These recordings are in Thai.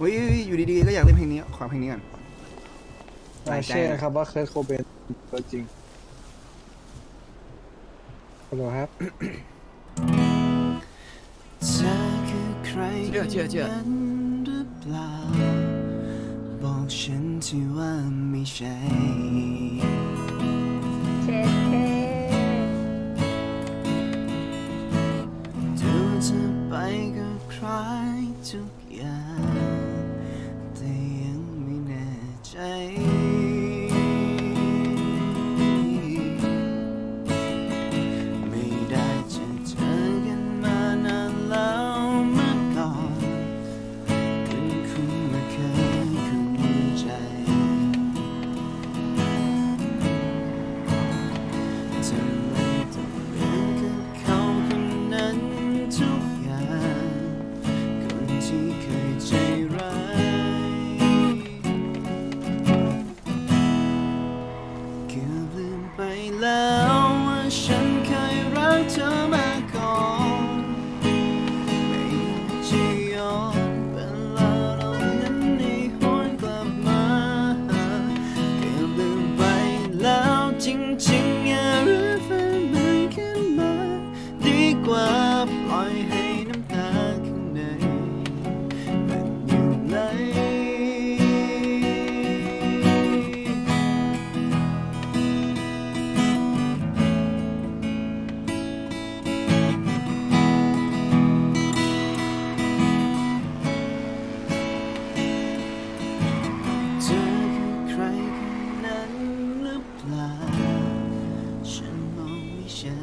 อุ้ยอยู่ดีๆก็อยากเล่นเพลงนี้ขอเพลงนี้ก่อนรายชื่นะครับว่าเคิร์ตโคเบนตัวจริงฮัลโหลครับเชื่อเชื่อเชื่อบอกฉันที่ว่าไม่ใช่ 现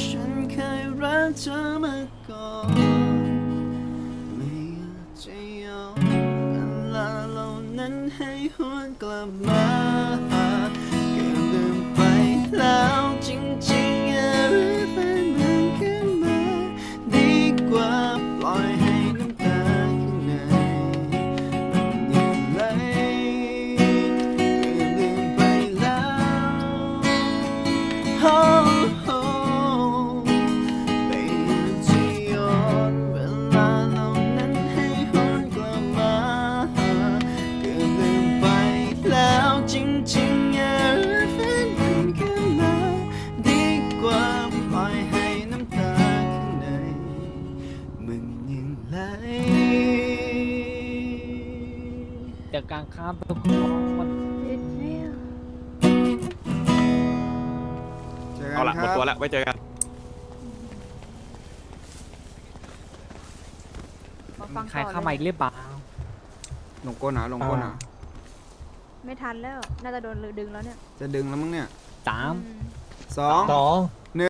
ฉันเคยรักเธอมาก่อนไม่อยากจะยอมอัลาเหล่านั้นให้หวนกลับมา ดกางค้าตัวคนเจอกัเอาละหมดตัวแล้วไว้เจอกันมังใครเข้ามาอีกหรือเปล่าหลงก้นหรอลงก้นหรอไม่ทันแล้ว น่าจะโดนดึงแล้วเนี่ยจะดึงแล้วมั้งเนี่ยสามสองหนึ่ง